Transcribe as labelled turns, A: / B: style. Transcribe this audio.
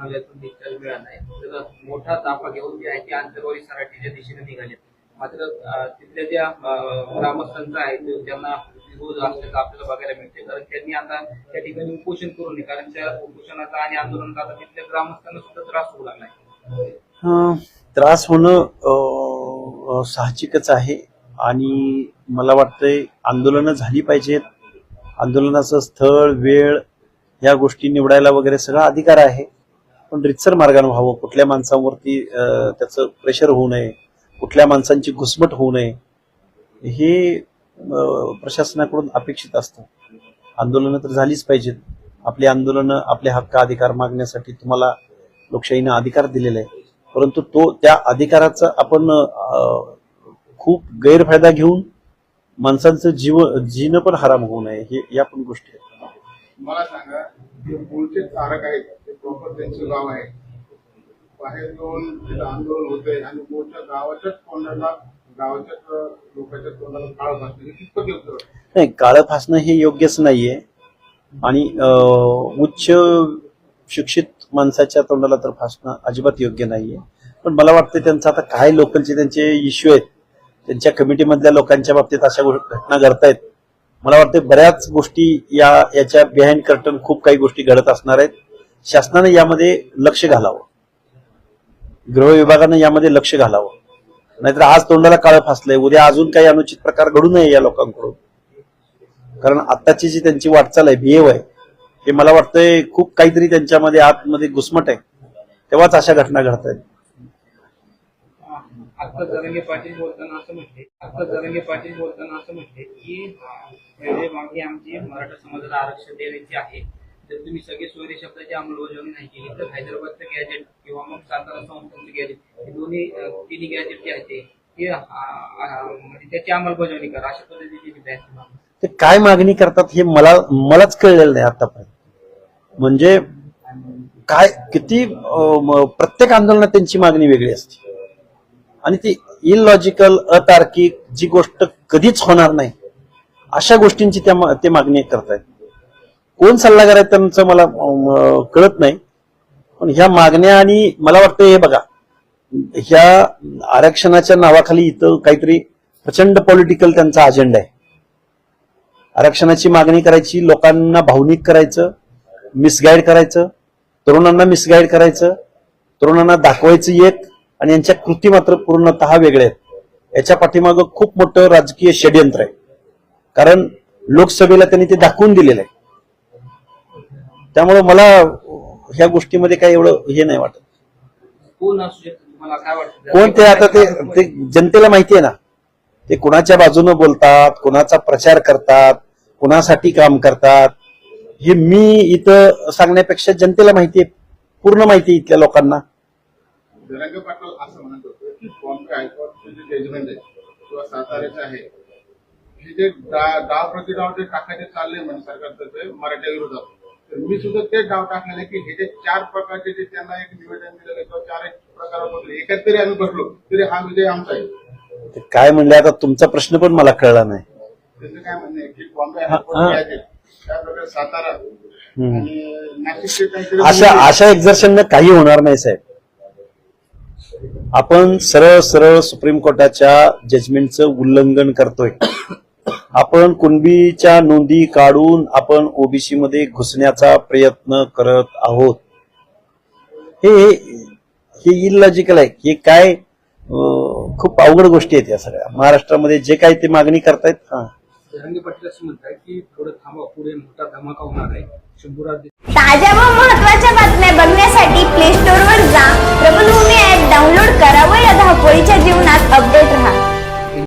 A: रुग्णालयातून निकाल मिळाला आहे तर मोठा ताफा घेऊन जे आहे ते आंतरवाली सराटीच्या दिशेने निघाले. मात्र तिथल्या ज्या ग्रामस्थांचा ग्रामस्थांचं आहे त्यांना विरोध असल्याचं आपल्याला बघायला मिळते कारण त्यांनी आता त्या ठिकाणी उपोषण करू नये कारण त्या उपोषणाचा आणि आंदोलनाचा आता तिथल्या ग्रामस्थांना सुद्धा त्रास होऊ
B: लागला त्रास होणं साहजिकच आहे. आणि मला वाटतंय आंदोलनं झाली पाहिजेत. आंदोलनाचं स्थळ वेळ या गोष्टी निवडायला वगैरे सगळा अधिकार आहे. पण रितसर मार्गाने व्हावं. कुठल्या माणसांवरती त्याचं प्रेशर होऊ नये कुठल्या माणसांची घुसमट होऊ नये हे प्रशासनाकडून अपेक्षित असतं. आंदोलनं तर झालीच पाहिजेत. आपली आंदोलनं आपले हक्क अधिकार मागण्यासाठी तुम्हाला लोकशाहीनं अधिकार दिलेला आहे परंतु तो त्या अधिकाराचा आपण खूप गैरफायदा घेऊन माणसांचं जीव जीणं पण हराम होऊ नये हे या पण गोष्टी आहेत.
C: मला सांगा मूळचे तारक आहेत प्रॉपर त्यांचं गाव आहे. बाहेर येऊन तिथं आंदोलन होतंय आणि मोठ्या गावाच्याच तोंडाला गावाच्याच लोकांच्या तोंडाला काळ घातलं हे कितपत योग्य वाटतं?
B: नाही काळं फासणं हे योग्यच नाहीये. आणि अं, उच्च शिक्षित माणसाच्या तोंडाला तर फासणं अजिबात योग्य नाहीये. पण मला वाटतं त्यांचं आता काय लोकलचे त्यांचे इश्यू आहेत त्यांच्या कमिटीमधल्या लोकांच्या बाबतीत अशा गो- घटना घडतायत. मला वाटतं बऱ्याच गोष्टी या याच्या बिहाइंड कर्टन खूप काही गोष्टी घडत असणार आहेत. शासनानं यामध्ये लक्ष घालावं. गृह विभागानं यामध्ये लक्ष घालावं. नाहीतर आज तोंडाला काळं फासलंय. उद्या अजून काही अनुचित प्रकार घडू नये या लोकांकडून. कारण आत्ताची जी त्यांची वाटचाल आहे बिहेव आहे हे मला वाटतंय खूप काहीतरी त्यांच्यामध्ये आतमध्ये घुसमट आहे. तेव्हाच अशा घटना घडत आहेत.
A: जरंगे पाटील बोलताना असं म्हटले जरंगे पाटील बोलताना असं म्हटले की मागणी आमची मराठा समाजाला आरक्षण देण्याची आहे जर तुम्ही सगळे सोयरे शब्दाची अंमलबजावणी नाही केली. तर हैदराबादचं गॅजेट किंवा मग सातारा संस्थांचं गॅजेट हे दोन्ही तिन्ही गॅजेट जे आहे ते म्हणजे त्याची अंमलबजावणी करा. अशा पद्धतीची ते
B: काय मागणी करतात हे मला मलाच कळलेलं नाही आतापर्यंत. म्हणजे काय किती प्रत्येक आंदोलनात त्यांची मागणी वेगळी असते. आणि ती इलॉजिकल अतार्किक जी गोष्ट कधीच होणार नाही अशा गोष्टींची त्या ते मागणी करतायत. कोण सल्लागार आहे त्यांचं मला कळत नाही. पण ह्या मागण्या आणि मला वाटतं हे बघा ह्या आरक्षणाच्या नावाखाली इथं काहीतरी प्रचंड पॉलिटिकल त्यांचा अजेंडा आहे. आरक्षणाची मागणी करायची लोकांना भावनिक करायचं मिसगाईड करायचं तरुणांना मिसगाईड करायचं तरुणांना दाखवायचं एक आणि यांच्या कृती मात्र पूर्णतः वेगळ्या आहेत. याच्या पाठीमागं खूप मोठं राजकीय षडयंत्र आहे. कारण लोकसभेला त्यांनी ते दाखवून दिलेलं आहे. त्यामुळे मला ह्या गोष्टीमध्ये काही एवढं हे नाही वाटत.
A: कोण असू शकतं? तुम्हाला काय वाटतं?
B: कोण ते आता ते ते जनतेला माहिती आहे ना. ते कुणाच्या बाजूनं बोलतात कुणाचा प्रचार करतात कुणासाठी काम करतात हे मी इथं सांगण्यापेक्षा जनतेला माहिती आहे. पूर्ण माहिती आहे इथल्या लोकांना.
C: जरंगे पाटील असं म्हणत होतं की बॉम्बे हायकोर्टचे जे जजमेंट आहे किंवा साताऱ्याचं आहे हे जे डा- डाव प्रति डाव जे टाकायचे चालले म्हणजे सरकारतर्फे मराठ्या विरोधात. तर मी सुद्धा ते डाव टाकलेले की हे जे चार प्रकारचे जे त्यांना एक निवेदन दिलेलं किंवा चार एक प्रकारामधले एकात तरी आम्ही बसलो तरी हा विजय आमचा आहे.
B: ते काय म्हणले आता तुमचा प्रश्न पण मला कळला नाही.
C: त्याचं काय म्हणणं आहे की बॉम्बे. हायकोर्ट जे आहे त्याप्रकारे सातारा आणि नाशिकचे काहीतरी
B: अशा अशा एक्झर्शननं काही होणार नाही साहेब. आपण सरळ सरळ सुप्रीम कोर्टाच्या जजमेंटचं उल्लंघन करतोय. आपण कुणबीच्या नोंदी काढून आपण ओबीसी मध्ये घुसण्याचा प्रयत्न करत आहोत. हे हे इलॉजिकल आहे. हे काय खूप अवघड गोष्टी आहेत या सगळ्या. महाराष्ट्रामध्ये जे काही ते मागणी करतायत हा.
A: ताज्या व महत्त्वाच्या बातम्या बघण्यासाठी प्ले स्टोर वर जा. प्रबलभूमी ऍप डाउनलोड करा व या धावपळीच्या जीवनात अपडेट राहा.